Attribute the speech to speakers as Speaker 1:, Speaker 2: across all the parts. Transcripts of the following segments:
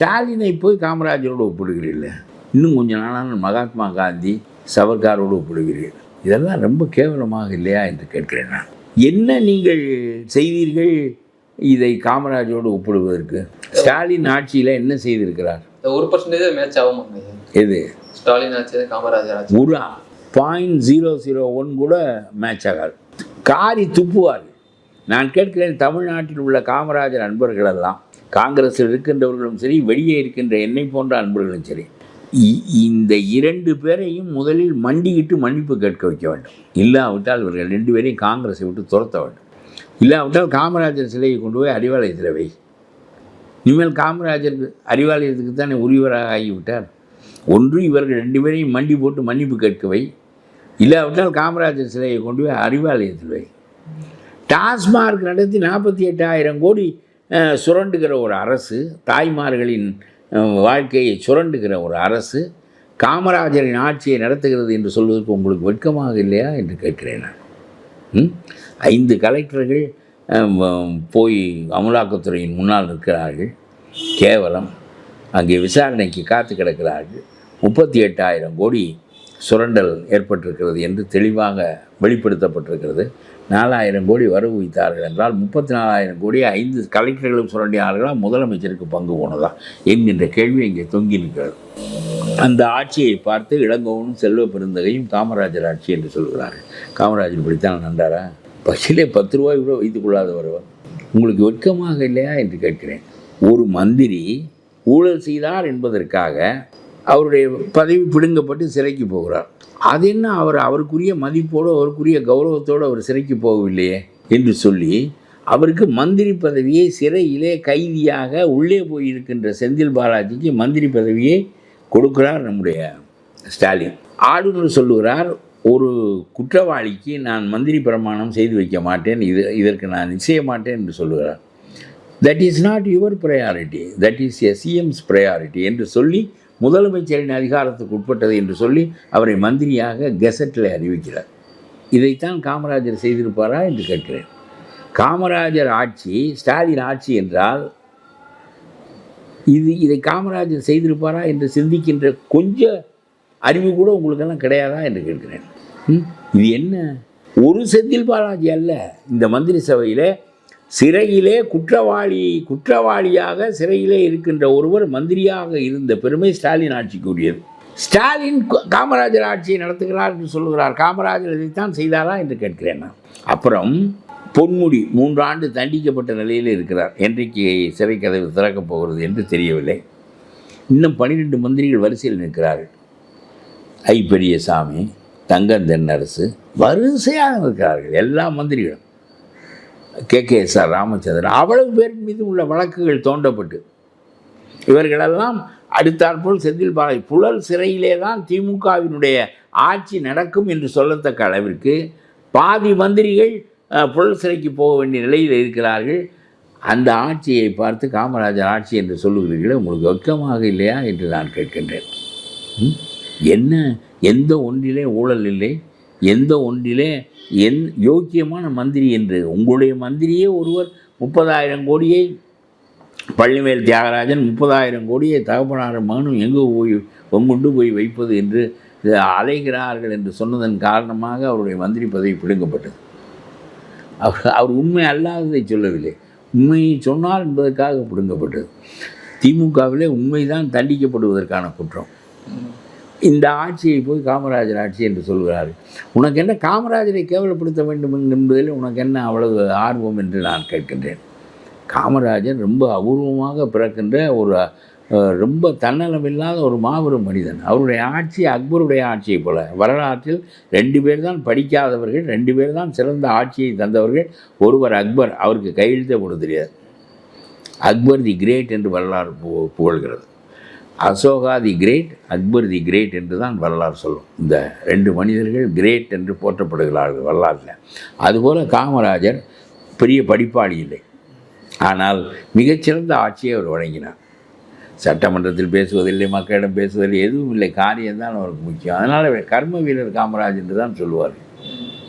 Speaker 1: ஸ்டாலினை போய் காமராஜரோடு ஒப்பிடுகிறீர்கள்? இன்னும் கொஞ்ச நாளான மகாத்மா காந்தி சவர்காரோடு ஒப்பிடுகிறீர்கள். இதெல்லாம் ரொம்ப கேவலமாக இல்லையா என்று கேட்கிறேன் நான். என்ன நீங்கள் செய்தீர்கள் இதை காமராஜரோடு ஒப்பிடுவதற்கு? ஸ்டாலின் ஆட்சியில் என்ன செய்திருக்கிறார்?
Speaker 2: ஒரு பர்சன்டேஜ் மேட்ச் ஐயா
Speaker 1: எது?
Speaker 2: ஸ்டாலின் ஆச்சு காமராஜர்
Speaker 1: ஒரு பாயிண்ட் ஜீரோ ஜீரோ ஒன் கூட மேட்ச் ஆகாது. காரி துப்புவார். நான் கேட்கிறேன் தமிழ்நாட்டில் உள்ள காமராஜர் அன்பர்களெல்லாம் காங்கிரஸில் இருக்கின்றவர்களும் சரி வெளியே இருக்கின்ற என்னை போன்ற அன்பர்களும் சரி இ- இந்த இரண்டு பேரையும் முதலில் மண்டியிட்டு மன்னிப்பு கேட்க வைக்க வேண்டும். இல்லாவிட்டால் இவர்கள் ரெண்டு பேரையும் காங்கிரஸை விட்டு துரத்த வேண்டும். இல்லாவிட்டால் காமராஜர் சிலையை கொண்டு போய் அறிவாலயத்தில் வை. இனிமேல் காமராஜர் அறிவாலயத்துக்கு தானே உரியவராக ஆகிவிட்டார். ஒன்று இவர்கள் ரெண்டு பேரையும் மண்டி போட்டு மன்னிப்பு கேட்க வை. இல்லாவிட்டால் காமராஜர் சிலையை கொண்டு போய் அறிவாலயத்தில் வை. டாஸ்மார்க் நடத்தி நாற்பத்தி எட்டாயிரம் கோடி சுரண்டுகிற ஒரு அரசு தாய்மார்களின் வாழ்க்கையை சுரண்டுகிற ஒரு அரசு காமராஜரின் ஆட்சியை நடத்துகிறது என்று சொல்வதற்கு உங்களுக்கு வெட்கமாக இல்லையா என்று கேட்கிறேன் நான். ஐந்து கலெக்டர்கள் போய் அமலாக்கத்துறையின் முன்னால் நிற்கிறார்கள். கேவலம். அங்கே விசாரணைக்கு காத்து கிடக்கிறார்கள். முப்பத்தி எட்டாயிரம் கோடி சுரண்டல் ஏற்பட்டிருக்கிறது என்று தெளிவாக வெளிப்படுத்தப்பட்டிருக்கிறது. நாலாயிரம் கோடி வரவு வைத்தார்கள் என்றால் முப்பத்தி நாலாயிரம் கோடி ஐந்து கலெக்டர்களும் சுரண்டினார்களா? முதலமைச்சருக்கு பங்கு போனதா? என்கின்ற கேள்வி இங்கே தொங்கி நிற்கிறது. அந்த ஆட்சியை பார்த்து இளங்கோவனும் செல்வ பெருந்தகையும் காமராஜர் ஆட்சி என்று சொல்கிறார்கள். காமராஜர் இப்படித்தான் நன்றாரா? பஸ்ஸிலே பத்து ரூபாய் கூட வைத்துக் கொள்ளாதவரவர் உங்களுக்கு வெட்கமாக இல்லையா என்று கேட்கிறேன். ஒரு மந்திரி ஊழல் செய்தார் என்பதற்காக அவருடைய பதவி பிடுங்கப்பட்டு சிறைக்கு போகிறார். அது என்ன அவர் அவருக்குரிய மதிப்போடு அவருக்குரிய கௌரவத்தோடு அவர் சிறைக்கு போகவில்லையே என்று சொல்லி அவருக்கு மந்திரி பதவியை சிறையிலே கைதியாக உள்ளே போயிருக்கின்ற செந்தில் பாலாஜிக்கு மந்திரி பதவியை கொடுக்கிறார் நம்முடைய ஸ்டாலின். ஆளுநர் சொல்லுகிறார் ஒரு குற்றவாளிக்கு நான் மந்திரி பிரமாணம் செய்து வைக்க மாட்டேன் இது இதற்கு நான் நிச்சய மாட்டேன் என்று சொல்லுகிறார். That is not your priority that is a CM's priority என்று சொல்லி முதலமைச்சரின் அதிகாரத்துக்கு உட்பட்டது என்று சொல்லி அவரை மந்திரியாக கெசட்டில் அறிவிக்கிறார். இதைத்தான் காமராஜர் செய்திருப்பாரா என்று கேட்கிறேன். காமராஜர் ஆட்சி ஸ்டாலின் ஆட்சி என்றால் இது இதை காமராஜர் செய்திருப்பாரா என்று சிந்திக்கின்ற கொஞ்ச அறிவு கூட உங்களுக்கெல்லாம் கிடையாதா என்று கேட்கிறேன். இது என்ன? ஒரு செந்தில் பாலாஜி அல்ல. இந்த மந்திரி சபையிலே சிறையிலே குற்றவாளி குற்றவாளியாக சிறையிலே இருக்கின்ற ஒருவர் மந்திரியாக இருந்த பெருமை ஸ்டாலின் ஆட்சிக்குரியது. ஸ்டாலின் காமராஜர் ஆட்சியை நடத்துகிறார் என்று சொல்லுகிறார். காமராஜர் இதைத்தான் செய்தாரா என்று கேட்கிறேன் நான். அப்புறம் பொன்முடி மூன்றாண்டு தண்டிக்கப்பட்ட நிலையில் இருக்கிறார். என்றைக்கு சிறை கதவு திறக்கப் போகிறது என்று தெரியவில்லை. இன்னும் பன்னிரெண்டு மந்திரிகள் வரிசையில் நிற்கிறார்கள். ஐ பெரியசாமி தங்கம் தென்னரசு வரிசையாக இருக்கிறார்கள் எல்லா மந்திரிகளும். K K S R Ramachandran அவ்வளவு பேர் மீது உள்ள வழக்குகள் தோண்டப்பட்டு இவர்களெல்லாம் அடுத்தாற்போல் செந்தில் பாலாஜி புழல் சிறையிலே தான் திமுகவினுடைய ஆட்சி நடக்கும் என்று சொல்லத்தக்க அளவிற்கு பாதி மந்திரிகள் புழல் சிறைக்கு போக வேண்டிய நிலையில் இருக்கிறார்கள். அந்த ஆட்சியை பார்த்து காமராஜர் ஆட்சி என்று சொல்லுகிறீர்களே உங்களுக்கு வெக்கமாக இல்லையா என்று நான் கேட்கின்றேன். என்ன? எந்த ஒன்றிலே ஊழல் இல்லை? எந்த ஒன்றிலே என் யோக்கியமான மந்திரி என்று உங்களுடைய மந்திரியே ஒருவர் முப்பதாயிரம் கோடியை பள்ளிமேல் தியாகராஜன் முப்பதாயிரம் கோடியை தகப்பனார் மகனும் எங்கே போய் கொண்டு போய் வைப்பது என்று அலைகிறார்கள் என்று சொன்னதன் காரணமாக அவருடைய மந்திரி பதவி பிடுங்கப்பட்டது. அவர் அவர் உண்மை அல்லாததை சொல்லவில்லை. உண்மையை சொன்னார் என்பதற்காக பிடுங்கப்பட்டது. திமுகவிலே உண்மைதான் தண்டிக்கப்படுவதற்கான குற்றம். இந்த ஆட்சியை போய் காமராஜர் ஆட்சி என்று சொல்கிறார்கள். உனக்கு என்ன காமராஜரை கேவலப்படுத்த வேண்டும் என்பதில் உனக்கு என்ன அவ்வளவு ஆர்வம் என்று நான் கேட்கின்றேன். காமராஜர் ரொம்ப அபூர்வமாக பிறக்கின்ற ஒரு ரொம்ப தன்னலமில்லாத ஒரு மாபெரும் மனிதன். அவருடைய ஆட்சி அக்பருடைய ஆட்சியை போல. வரலாற்றில் ரெண்டு பேர் தான் படிக்காதவர்கள் ரெண்டு பேர் தான் சிறந்த ஆட்சியை தந்தவர்கள். ஒருவர் அக்பர் அவருக்கு கையெழுத்தே போட தெரியாது. அக்பர் தி கிரேட் என்று வரலாறு புகழ்கிறது. Ashoka the great Akbar the great என்று தான் வரலாறு சொல்லும். இந்த ரெண்டு மனிதர்கள் கிரேட் என்று போற்றப்படுகிறார்கள் வரலாற்றில் அதுபோல் காமராஜர் பெரிய படிப்பாளி இல்லை. ஆனால் மிகச்சிறந்த ஆட்சியை அவர் வழங்கினார். சட்டமன்றத்தில் பேசுவதில்லை மக்களிடம் பேசுவதில்லை எதுவும் இல்லை. காரியம்தான் அவருக்கு முக்கியம். அதனால் கர்ம வீரர் காமராஜ் என்று தான் சொல்லுவார்.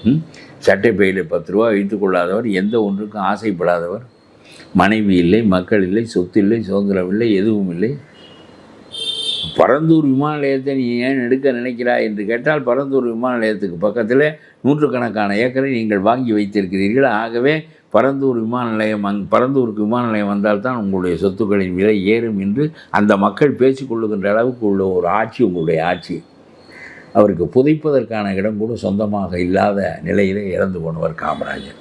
Speaker 1: ம்? சட்டைப்பையில் பத்து ரூபா வைத்துக்கொள்ளாதவர் எந்த ஒன்றுக்கும் ஆசைப்படாதவர். மனைவி இல்லை மக்கள் இல்லை சொத்து இல்லை சுதந்திரம் இல்லை எதுவும் இல்லை. பரந்தூர் விமான நிலையத்தை நீ ஏன் எடுக்க நினைக்கிறாய் என்று கேட்டால் பரந்தூர் விமான நிலையத்துக்கு பக்கத்தில் நூற்றுக்கணக்கான ஏக்கரை நீங்கள் வாங்கி வைத்திருக்கிறீர்கள். ஆகவே பரந்தூர் விமான நிலையம் அங் பரந்தூருக்கு விமான நிலையம் வந்தால்தான் உங்களுடைய சொத்துக்களின் விலை ஏறும் என்று அந்த மக்கள் பேசிக்கொள்ளுகின்ற அளவுக்கு உள்ள ஒரு ஆட்சி உங்களுடைய ஆட்சி. அவருக்கு புதைப்பதற்கான இடம் கூட சொந்தமாக இல்லாத நிலையிலே இறந்து போனவர் காமராஜர்.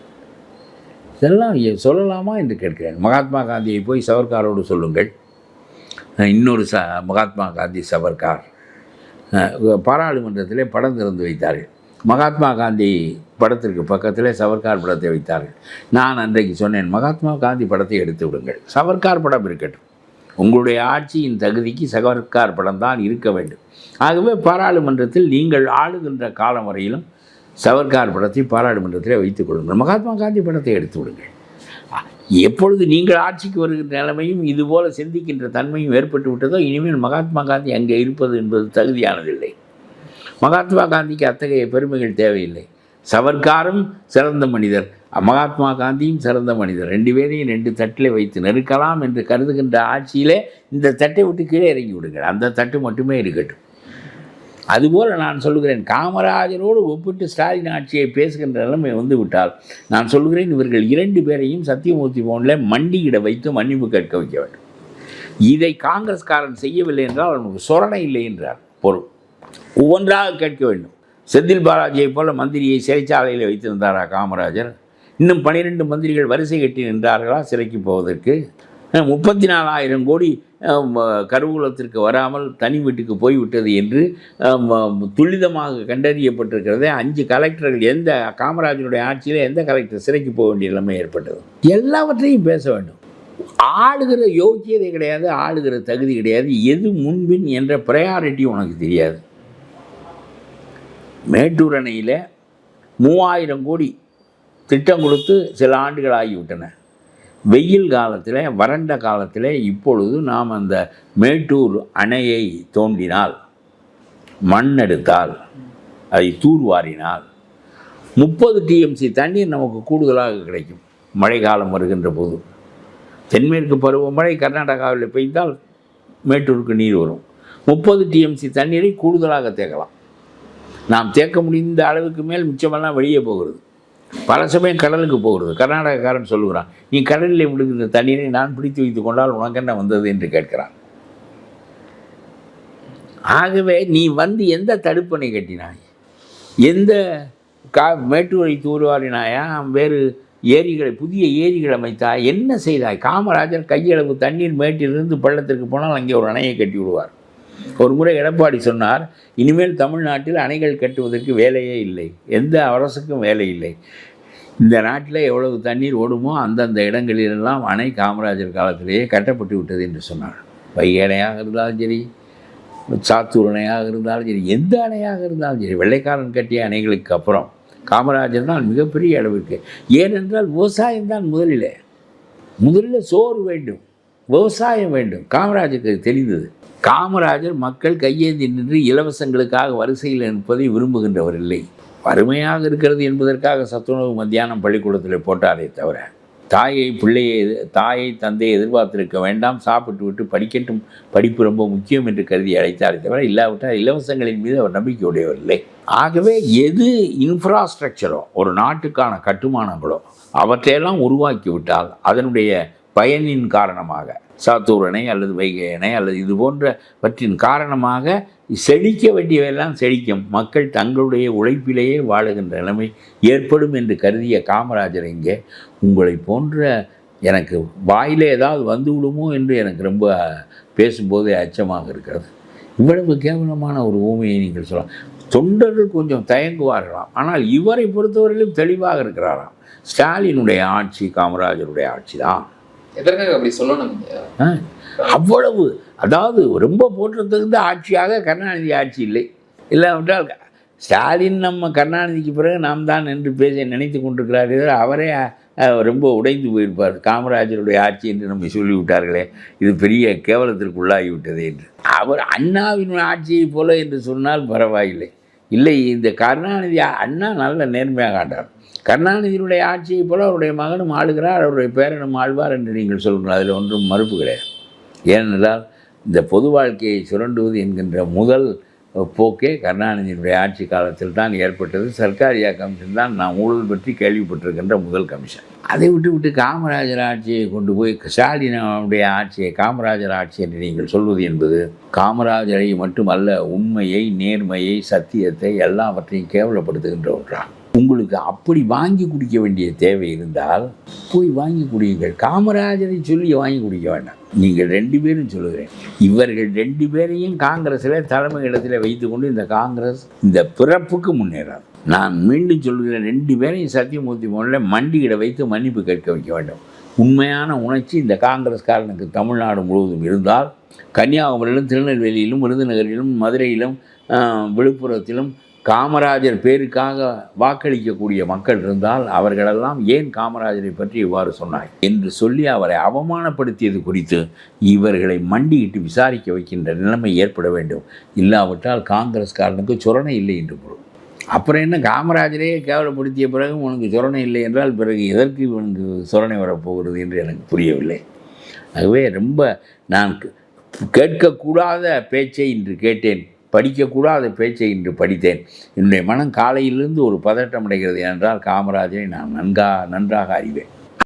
Speaker 1: இதெல்லாம் சொல்லலாமா என்று கேட்கிறேன். மகாத்மா காந்தியை போய் சவர்காரோடு சொல்லுங்கள். இன்னொரு ச மகாத்மா காந்தி சவர்கார் பாராளுமன்றத்திலே படம் திறந்து வைத்தார்கள். மகாத்மா காந்தி படத்திற்கு பக்கத்திலே சவர்கார் படத்தை வைத்தார்கள். நான் அன்றைக்கு சொன்னேன் மகாத்மா காந்தி படத்தை எடுத்து விடுங்கள். சவர்கார் படம் இருக்கட்டும். உங்களுடைய ஆட்சியின் தகுதிக்கு சவர்கார் படம் தான் இருக்க வேண்டும். ஆகவே பாராளுமன்றத்தில் நீங்கள் ஆளுகின்ற காலம் வரையிலும் சவர்கார் படத்தை பாராளுமன்றத்திலே வைத்துக் கொள்ளுங்கள். மகாத்மா காந்தி படத்தை எடுத்து விடுங்கள். எப்பொழுது நீங்கள் ஆட்சிக்கு வருகிற நிலைமையும் இதுபோல சிந்திக்கின்ற தன்மையும் ஏற்பட்டு விட்டதோ இனிமேல் மகாத்மா காந்தி அங்கே இருப்பது என்பது தகுதியானதில்லை. மகாத்மா காந்திக்கு அத்தகைய பெருமைகள் தேவையில்லை. சவர்காரும் சிறந்த மனிதர். மகாத்மா காந்தியும் சிறந்த மனிதர். ரெண்டு பேரையும் ரெண்டு தட்டில் வைத்து நெருக்கலாம் என்று கருதுகின்ற ஆட்சியிலே இந்த தட்டை விட்டு கீழே இறங்கி விடுங்கள். அந்த தட்டு மட்டுமே இருக்கட்டும். அதுபோல் நான் சொல்கிறேன் காமராஜரோடு ஒப்பிட்டு ஸ்டாலின் ஆட்சியை பேசுகின்ற நிலைமை வந்துவிட்டால் நான் சொல்கிறேன் இவர்கள் இரண்டு பேரையும் சத்தியமூர்த்தி போனில் மண்டியிட வைத்து மன்னிப்பு கேட்க வைக்க வேண்டும். இதை காங்கிரஸ்காரன் செய்யவில்லை என்றால் அவனுக்கு சொரணை இல்லை என்றார். பொருள். ஒவ்வொன்றாக கேட்க வேண்டும். செந்தில் பாலாஜியைப் போல மந்திரியை சிறைச்சாலையில் வைத்திருந்தாரா காமராஜர்? இன்னும் பனிரெண்டு மந்திரிகள் வரிசை கட்டி நின்றார்களா சிறைக்கு போவதற்கு? முப்பத்தி நாலாயிரம் கோடி கருவூலத்திற்கு வராமல் தனி வீட்டுக்கு போய்விட்டது என்று துல்லிதமாக கண்டறியப்பட்டிருக்கிறதே அஞ்சு கலெக்டர்கள் எந்த காமராஜனுடைய ஆட்சியில் எந்த கலெக்டர் சிறைக்கு போக வேண்டிய நிலைமை ஏற்பட்டது? எல்லாவற்றையும் பேச வேண்டும். ஆளுகிற யோக்கியதை கிடையாது ஆளுகிற தகுதி கிடையாது எது முன்பின் என்ற ப்ரையாரிட்டி உனக்கு தெரியாது. மேட்டூர் அணையில் மூவாயிரம் கோடி திட்டம் கொடுத்து சில ஆண்டுகள் ஆகிவிட்டன. வெயில் காலத்தில் வறண்ட காலத்தில் இப்பொழுது நாம் அந்த மேட்டூர் அணையை தோண்டினால் மண் எடுத்தால் அதை தூர்வாரினால் முப்பது டிஎம்சி தண்ணீர் நமக்கு கூடுதலாக கிடைக்கும். மழைக்காலம் வருகின்ற போது. தென்மேற்கு பருவமழை கர்நாடகாவில் பெய்தால் மேட்டூருக்கு நீர் வரும். முப்பது டிஎம்சி தண்ணீரை கூடுதலாக தேக்கலாம். நாம் தேக்க முடிந்த அளவுக்கு மேல் மிச்சமெல்லாம் வெளியே போகிறது. பல சமயம் கடலுக்கு போகிறது. கர்நாடகக்காரன் சொல்லுகிறான் நீ கடலில் விழுகிற தண்ணீரை நான் பிடித்து வைத்துக் கொண்டால் உனக்கு என்ன வந்தது? என்று கேட்கிறான். ஆகவே நீ வந்து எந்த தடுப்பணை கட்டினாய்? எந்த கா மேட்டுவரை தூர்வாரினாயா? வேறு ஏரிகளை புதிய ஏரிகள் அமைத்தாய்? என்ன செய்தாய்? காமராஜர் கையளவு தண்ணீர் மேட்டிலிருந்து பள்ளத்திற்கு போனால் அங்கே ஒரு அணையை கட்டி விடுவார் ஒரு முறை எடப்பாடி சொன்னார் இனிமேல் தமிழ்நாட்டில் அணைகள் கட்டுவதற்கு வேலையே இல்லை. எந்த அரசுக்கும் வேலை இல்லை. இந்த நாட்டில் எவ்வளவு தண்ணீர் ஓடுமோ அந்தந்த இடங்களிலெல்லாம் அணை காமராஜர் காலத்திலேயே கட்டப்பட்டு விட்டது என்று சொன்னார். வையணையாக இருந்தாலும் சரி சாத்தூர் அணையாக இருந்தாலும் சரி எந்த அணையாக இருந்தாலும் சரி வெள்ளைக்காரன் கட்டிய அணைகளுக்கு அப்புறம் காமராஜர் தான் மிகப்பெரிய அளவிற்கு. ஏனென்றால் விவசாயம் தான் முதலில். முதலில் சோறு வேண்டும். விவசாயம் வேண்டும். காமராஜருக்கு தெரிந்தது. காமராஜர் மக்கள் கையேந்தி நின்று இலவசங்களுக்காக வரிசையில் நிற்பதை விரும்புகின்றவர் இல்லை. வறுமையாக இருக்கிறது என்பதற்காக சத்துணவு மத்தியானம் பள்ளிக்கூடத்தில் போட்டாரே தவிர தாயை பிள்ளையை எது- தாயை தந்தையை எதிர்பார்த்திருக்க வேண்டாம். சாப்பிட்டு விட்டு படிக்கட்டும். படிப்பு ரொம்ப முக்கியம் என்று கருதி அழைத்தாரே தவிர இல்லாவிட்டால் இலவசங்களின் மீது அவர் நம்பிக்கை உடையவர் இல்லை. ஆகவே எது இன்ஃப்ராஸ்ட்ரக்சரோ ஒரு நாட்டுக்கான கட்டுமானங்களோ அவற்றையெல்லாம் உருவாக்கி விட்டால் அதனுடைய பயனின் காரணமாக சாத்தூரனை அல்லது வைகையனை அல்லது இது போன்றவற்றின் காரணமாக செழிக்க வேண்டியவையெல்லாம் செழிக்கும். மக்கள் தங்களுடைய உழைப்பிலேயே வாழுகின்ற நிலைமை ஏற்படும் என்று கருதிய காமராஜர் இங்கே உங்களை போன்ற எனக்கு வாயிலே ஏதாவது வந்து விடுமோ? என்று எனக்கு ரொம்ப பேசும்போதே அச்சமாக இருக்கிறது. இவ்வளவு கேவலமான ஒரு ஊமையை நீங்கள் சொல்லலாம். தொண்டர்கள் கொஞ்சம் தயங்குவார்களாம். ஆனால் இவரை பொறுத்தவரையிலும் தெளிவாக இருக்கிறாராம். ஸ்டாலினுடைய ஆட்சி காமராஜருடைய ஆட்சி தான்
Speaker 2: எதற்காக அப்படி சொல்லணும்
Speaker 1: அவ்வளவு. அதாவது ரொம்ப போற்றத்தகுந்த ஆட்சியாக கருணாநிதி ஆட்சி இல்லை. இல்லாவிட்டால் ஸ்டாலின் நம்ம கருணாநிதிக்கு பிறகு நாம் தான் என்று பேச நினைத்து கொண்டிருக்கிறார் அவரே ரொம்ப உடைந்து போயிருப்பார். காமராஜருடைய ஆட்சி என்று நம்மை சொல்லிவிட்டார்களே இது பெரிய கேவலத்திற்கு உள்ளாகிவிட்டது என்று. அவர் அண்ணாவின் ஆட்சியை போல என்று சொன்னால் பரவாயில்லை. இல்லை இந்த கருணாநிதி அண்ணா நல்ல நேர்மையாக ஆண்டார். கருணாநிதியினுடைய ஆட்சியைப் போல அவருடைய மகனும் ஆளுகிறார் அவருடைய பேரனும் ஆழ்வார் என்று நீங்கள் சொல்லுங்கள். அதில் ஒன்றும் மறுப்பு கிடையாது. ஏனென்றால் இந்த பொது வாழ்க்கையை சுரண்டுவது என்கின்ற முதல் போக்கே கருணாநிதியினுடைய ஆட்சி காலத்தில் தான் ஏற்பட்டது. சர்க்காரியா கமிஷன் தான் நான் ஊழல் பற்றி கேள்விப்பட்டிருக்கின்ற முதல் கமிஷன். அதை விட்டு விட்டு காமராஜர் ஆட்சியை கொண்டு போய் ஸ்டாலினுடைய ஆட்சியை காமராஜர் ஆட்சி என்று நீங்கள் சொல்வது என்பது காமராஜரை மட்டுமல்ல உண்மையை நேர்மையை சத்தியத்தை எல்லாவற்றையும் கேவலப்படுத்துகின்ற ஒன்றாகும். உங்களுக்கு அப்படி வாங்கி குடிக்க வேண்டிய தேவை இருந்தால் போய் வாங்கி குடியுங்கள். காமராஜரை சொல்லி வாங்கி குடிக்க வேண்டாம். நீங்கள் ரெண்டு பேரும் சொல்லுகிறேன். இவர்கள் ரெண்டு பேரையும் காங்கிரஸில் தலைமை இடத்துல வைத்துக்கொண்டு இந்த காங்கிரஸ் இந்த பிறப்புக்கு முன்னேறாது. நான் மீண்டும் சொல்கிறேன் ரெண்டு பேரையும் சத்தியமூர்த்தி முதல்ல மண்டியிட வைத்து மன்னிப்பு கேட்க வைக்க வேண்டும். உண்மையான உணர்ச்சி இந்த காங்கிரஸ்காரனுக்கு தமிழ்நாடு முழுவதும் இருந்தால் கன்னியாகுமரியிலும் திருநெல்வேலியிலும் விருதுநகரிலும் மதுரையிலும் விழுப்புரத்திலும் காமராஜர் பேருக்காக வாக்களிக்கக்கூடிய மக்கள் இருந்தால் அவர்களெல்லாம் ஏன் காமராஜரை பற்றி இவ்வாறு சொன்னாய்? என்று சொல்லி அவரை அவமானப்படுத்தியது குறித்து இவர்களை மண்டியிட்டு விசாரிக்க வைக்கின்ற நிலைமை ஏற்பட வேண்டும். இல்லாவிட்டால் காங்கிரஸ்காரனுக்கு சுரணை இல்லை என்று பொருள். அப்புறம் என்ன? காமராஜரே கேவலப்படுத்திய பிறகு உனக்கு சுரணை இல்லை என்றால் பிறகு எதற்கு இவனுக்கு சுரணை வரப்போகிறது என்று எனக்கு புரியவில்லை. ஆகவே ரொம்ப நான் கேட்கக்கூடாத பேச்சை இன்று கேட்டேன். படிக்கக்கூடாத பேச்சை இன்று படித்தேன். என்னுடைய மனம் காலையிலிருந்து ஒரு பதட்டம் அடைகிறது என்றால் காமராஜரை நான் நன்கா நன்றாக அறிவேன்.